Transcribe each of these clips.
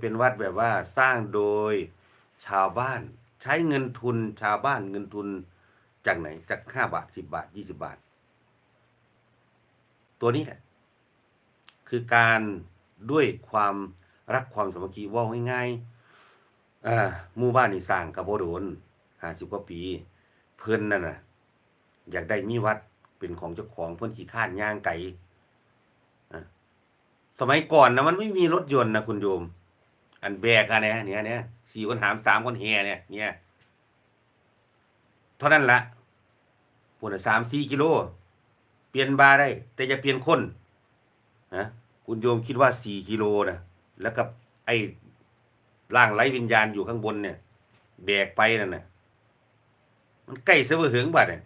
เป็นวัดแบบว่าสร้างโดยชาวบ้านใช้เงินทุนชาวบ้านเงินทุนจากไหนจากห้าบาทสิบาทยี่สิบาท ตัวนี้แหละคือการด้วยความรักความสามัคคีว่าง่ายๆหมู่บ้านนี่สร้างกับโบโดนห้าสิบกว่าปี เพิ่อนนั่นน่ะ อยากได้มีวัดเป็นของเจ้าของเพิ่อนขี่ข้านย่างไก่สมัยก่อนนะมันไม่มีรถยนต์นะคุณโยม อันแบกอันเนี้ยเนี่ยเนี่ยสี่คนหามสามคนแห่เนี่ยเนี่ยเท่านั้นละปวดสามสี่กิโล เปลี่ยนบาได้ แต่จะเปลี่ยนคนนะคุณโยมคิดว่าสี่กิโลนะแล้วกับไอ้ร่างไร้วิญญาณอยู่ข้างบนเนี่ย แบกไปนั่นน่ะมันใกล้เสมอเหิงบัดเนี่ย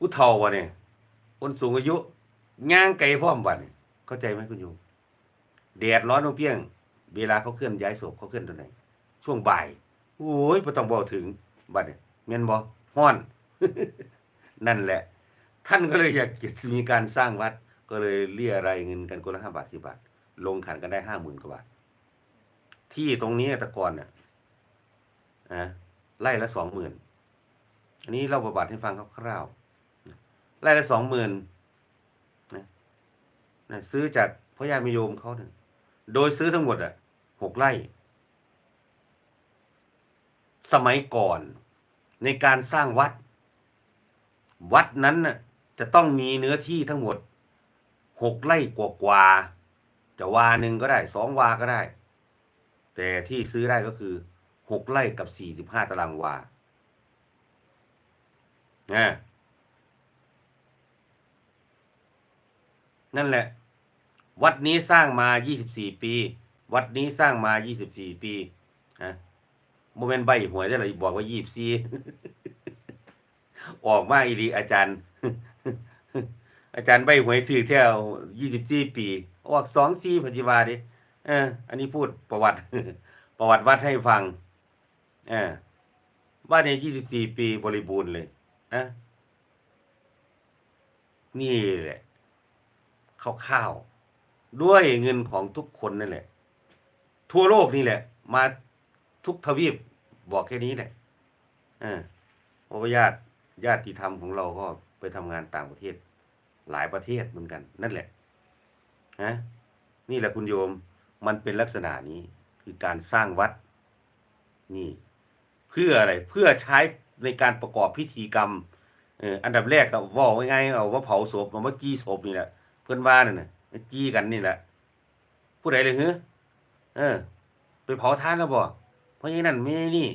อุทาวะเนี่ยคนสูงอายุย่างไกลพร้อมบัดเนี่ยเข้าใจไหมคุณโยม แดดร้อนลงเพียง เวลาเขาเคลื่อนย้ายศพเขาเคลื่อนตอนไหนช่วงบ่ายโอ้ยไม่ต้องบอกถึงบัดเนี่ยเมียนบอฮ้อน นั่นแหละ ท่านก็เลยอยากมีการสร้างวัด ก็เลยเรียรายเงินกันคนละห้าบาทสิบาท ลงขันกันได้ห้าหมื่นกว่าบาท ที่ตรงนี้แต่ก่อนเนี่ยนะไล่ละสองหมื่นอันนี้เราประวัติให้ฟังคร่าวๆไล่ละสองหมื่นนะซื้อจากพ่อญาติมิโยมเขาเนี่ย โดยซื้อทั้งหมดอะหกไร่ สมัยก่อนในการสร้างวัด วัดนั้นน่ะจะต้องมีเนื้อที่ทั้งหมดหกไร่กว่าๆจะวาหนึ่งก็ได้สองวาก็ได้ แต่ที่ซื้อได้ก็คือหกไร่กับสี่สิบห้าตารางวานะนั่นแหละ วัดนี้สร้างมายี่สิบสี่ปี วัดนี้สร้างมายี่สิบสี่ปีนะโมเมนต์ใบหวยได้เลยบอกว่ายี่สิบสี่ออกมาอีดีอาจารย์ อาจารย์ใบหวยถือเที่ยวยี่สิบสี่ปี ออกสองสี่ปฏิวาดิเออ อันนี้พูดประวัติ ประวัติวัดให้ฟัง เออว่าในยี่สิบสี่ปีบริบูรณ์เลยอะนี่แหละข้าวๆ ด้วยเงินของทุกคนนั่นแหละ ทั่วโลกนี่แหละ มาทุกทวีปบอกแค่นี้แหละออเพราะว่าญาติญาติธรรมของเราก็ไปทำงานต่างประเทศ หลายประเทศเหมือนกัน นั่นแหละนะนี่แหละคุณโยมมันเป็นลักษณะนี้คือการสร้างวัด นี่ เพื่ออะไรเพื่อใช้ในการประกอบพิธีกรรมเอออันดับแรกก็ว่าไว้ไงเอาว่าเผาศพเอาว่าจี้ศพนี่แหละเพื่อนว่านั่นน่ะจี้กันนี่แหละผู้ใดเลยเหรอเออ ไปเผาท่านแล้วบ่เพราะอย่างนั้นไม่นี่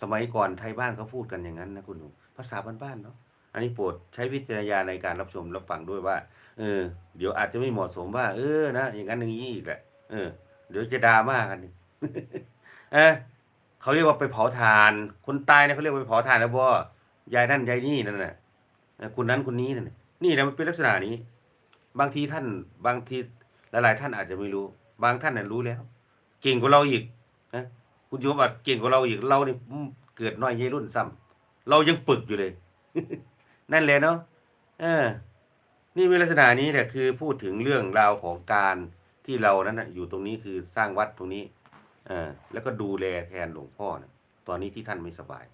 สมัยก่อนไทยบ้านเขาพูดกันอย่างนั้นนะคุณหนูภาษาบ้านๆเนาะอันนี้โปรดใช้วิจารณญาณในการรับชมรับฟังด้วยว่า เออ เดี๋ยวอาจจะไม่เหมาะสมว่า เออนะอย่างนั้นอย่างนี้อีกแหละเออ เดี๋ยวจะดราม่ากันนี่เออเขาเรียกว่าไปเผาถ่าน คนตายเนี่ยเขาเรียกว่าไปเผาถ่านแล้วบ่ยายนั่นยายนี่นั่นน่ะคุณนั้นคนนี้นั่นนี่นะมันเป็นลักษณะนี้ บางทีท่านบางทีหลาย ๆ ท่านอาจจะไม่รู้ บางท่านน่ะรู้แล้ว เก่งกว่าเราอีกนะคุณโยมอาจเก่งกว่าเราอีกเราเนี่ยเกิดน้อยยัยรุ่นซ้ำเรายังปึกอยู่เลย นั่นแหละเนาะเออ นี่เป็นลักษณะนี้แหละคือพูดถึงเรื่องราวของการที่เรานั้นนะอยู่ตรงนี้คือสร้างวัดตรงนี้ เออแล้วก็ดูแลแทนหลวงพ่อนะตอนนี้ที่ท่านไม่สบาย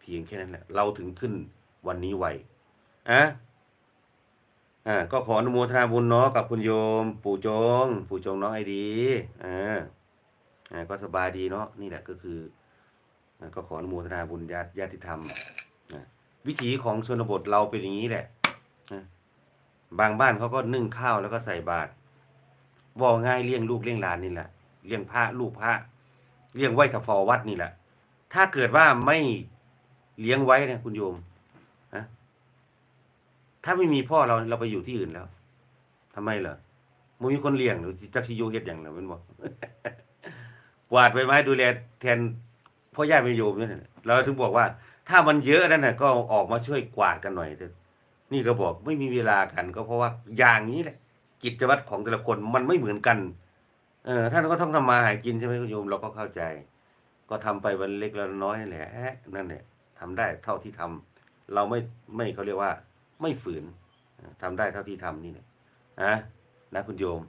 เพียงแค่นั้นแหละ เราถึงขึ้นวันนี้ไวอะ อ่าก็ขออนุโมทนาบุญเนาะกับคุณโยม ปู่จง ปู่จงน้องไอดีอ่าอ่าก็สบายดีเนาะนี่แหละก็คืออ่าก็ขออนุโมทนาบุญญาติญาติธรรมวิถีของชนบทเราเป็นอย่างนี้แหละนะบางบ้านเขาก็นึ่งข้าวแล้วก็ใส่บาตรว่ง่ายเลี้ยงลูกเลี้ยงหลานนี่แหละเลี้ยงพระลูกพระเลี้ยงไหว้กับฟอวัดนี่แหละ ถ้าเกิดว่าไม่เลี้ยงไว้นี่ยคุณโยม ถ้าไม่มีพ่อเราเราไปอยู่ที่อื่นแล้วทำไมเหรอมันมีคนเลี้ยงหรือจักชิโยเฮ็ดอย่างเราเป็นบอกกวาดใบไม้ดูแลแทนพ่อญาติไม่โยมเนี่ยเราถึงบอกว่า ถ้ามันเยอะนั่นน่ะก็ออกมาช่วยกวาดกันหน่อยเถอะนี่ก็บอกไม่มีเวลากัน ก็เพราะว่าอย่างนี้แหละกิจวัตรของแต่ละคนมันไม่เหมือนกัน เออท่านก็ต้องทำมาหากินใช่ไหมคุณโยมเราก็เข้าใจ ก็ทำไปวันเล็กแล้วน้อยนั่นแหละนั่นแหละทำได้เท่าที่ทำเราไม่ไม่เขาเรียกว่า ไม่ฝืนเออทำได้เท่าที่ทำนี่แหละนะนะคุณโยม